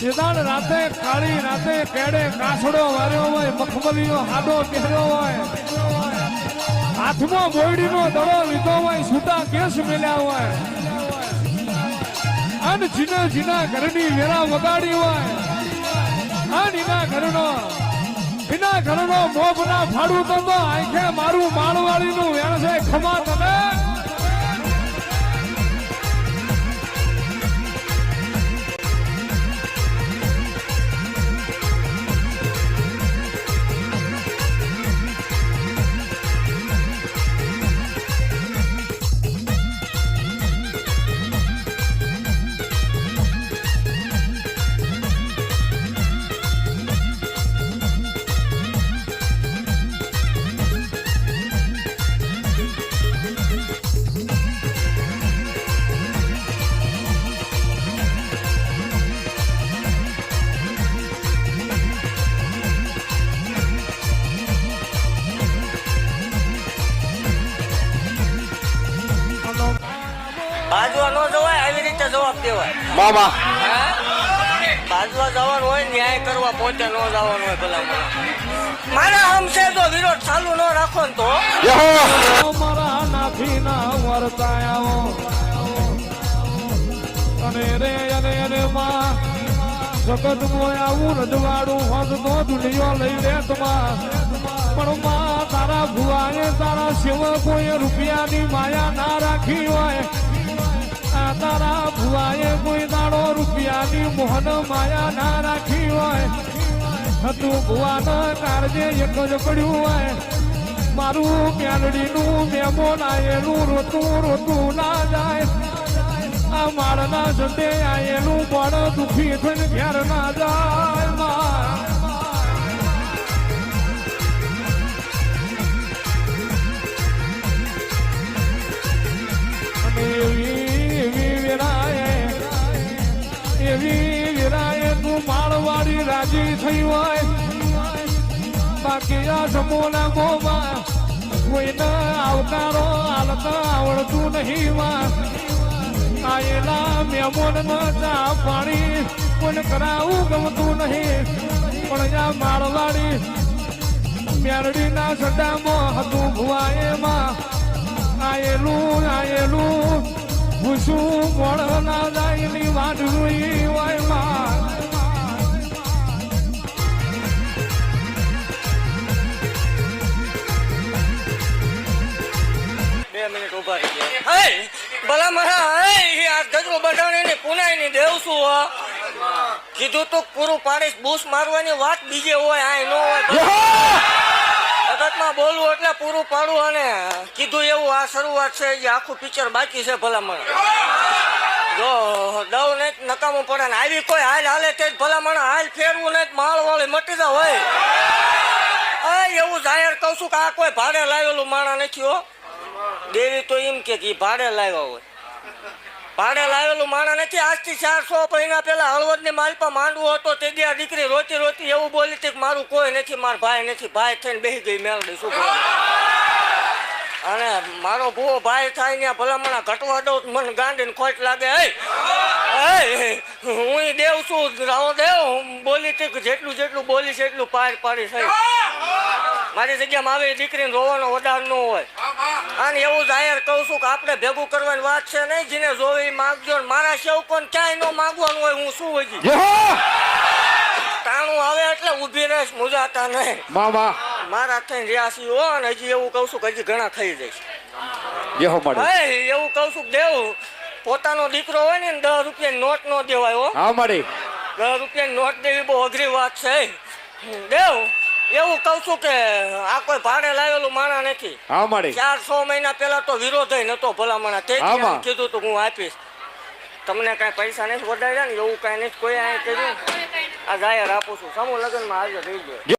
સિદ્ધાર્થ રાતે કાળી, રાતે કેડે કાસડો વાર્યો હોય મખમલીનો હાડો પહેર્યો હોય. હાથમાં બોયડીનો દડો લીધો હોય, છૂટા કેસ મેલ્યા હોય. અને જીના જીના ઘરની વેરા વગાડી હોય. અને એના ઘરનો એના ઘરનો મોભના ફાડું તો આંખે મારું માળવાળીનું વેણ છે, ખમા તમે? બાજવા ન જવાય આવી રીતે જવાબ દેવાય. મામા બાજવા જવાનું હોય ન્યાય કરવા પોતે ન જવાનું હોય ભલા મારા હમશે તો વિરોધ ચાલુ ન રાખો ને તો. અને રે અને રે માં. જગત મોય આવું રજવાડું હોત તો દુનિયો લઈ લે તમા પણ માં તારા ભુવાએ તારા સેવકોએ રૂપિયાની માયા ના રાખી હોય. તારા ભુવાએ કોઈ દાડો રૂપિયાની મોહન માયા ના રાખી હોય. હતું ભુવાના કારજે એક જ પડ્યું હોય. મારું મેલડીનું મેમોન આયેલું રોતું રોતું ના જાય. આ માળના જતે આયેલું બળ દુખી થઈને ઘેર ના જાય. રાજી થઈ હોય. બાકી આ સમોના ગોમાં કોઈને આવકારો હાલતા આવડતું નહીં માં. આયેલા મેમોન ચા પાણી કોઈને કરાવું ગમતું નહીં. પણ આ માળવાડી મેરડીના સડામાં હતું ભુવાએમાં આયેલું આયેલું, ભૂસું મોડ મિનિટ ઊભા રહી ગયા. હે ભલા આ ગજરો બધાને પુનાઈ ની દેવ હો. કીધું તું પૂરું પાડીશ, બૂસ મારવાની વાત બીજે હોય, આ ન હોય. જગતમાં બોલવું એટલે પૂરું પાડું અને કીધું એવું, આ શરૂઆત છે એ આખું પિક્ચર બાકી છે ભલામણ જો, દવ ને નકામું પડે ને આવી કોઈ હાલ હાલે તે જ ભલામણ હાલ ફેરવું ને માળ વાળી મટી જા હોય. એવું જાહેર કહું છું કે આ કોઈ ભાડે લાવેલું માણા નથી હો. દેવી તો એમ કે ભાડે લાવ્યા હોય. ભાડે લાવેલું માણા નથી. આજથી ચારસો મહિના પહેલા હળવદની માલપા માંડવો હતો. તે આ દીકરી રોતી રોતી એવું બોલી હતી મારું કોઈ નથી, મારો ભાઈ નથી. ભાઈ થઈને બેસી ગઈ મેળડી શું અને મારો ભૂવો ભાઈ થાય ને ભલામણા ઘટવા દઉં મને ગાંડીને ખોટ લાગે. હે હે દેવ છું રાવો દેવ. હું બોલી કે જેટલું જેટલું બોલી છે એટલું પાડ પાડી છે મારી જગ્યામાં આવે દીકરીને રોવાનો વધાર ન હોય. અને એવું જાહેર કહું છું કે આપણે ભેગું કરવાની વાત છે નહીં જેને જોવે એ માગજો મારા કોણ? ક્યાંય ન માગવાનું હોય હું શું હોય તાણું આવે એટલે ઊભી રહીશ મુજાતા નહીં. મામા મારા થઈને રિયાસી હો અને હજી એવું કહું છું કે હજી ઘણા થઈ જઈશ. એવું કહું છું દેવ પોતાનો દીકરો હોય ને દસ રૂપિયાની નોટ નો દેવાય હો. માડી દસ રૂપિયાની નોટ દેવી બહુ અઘરી વાત છે. દેવ એવું કહું છું કે આ કોઈ ભાડે લાવેલું માણા નથી. હા માડી. ચાર છ મહિના પહેલા તો વિરોધ નતો ભલામણા તે કીધું તું હું આપીશ. તમને કાંઈ પૈસા નથી વધાર્યા ને એવું કાંઈ નથી. કોઈ આ કર્યું? આ જાહેર આપું છું. સમૂહ લગ્નમાં હાજર રહી ગયો.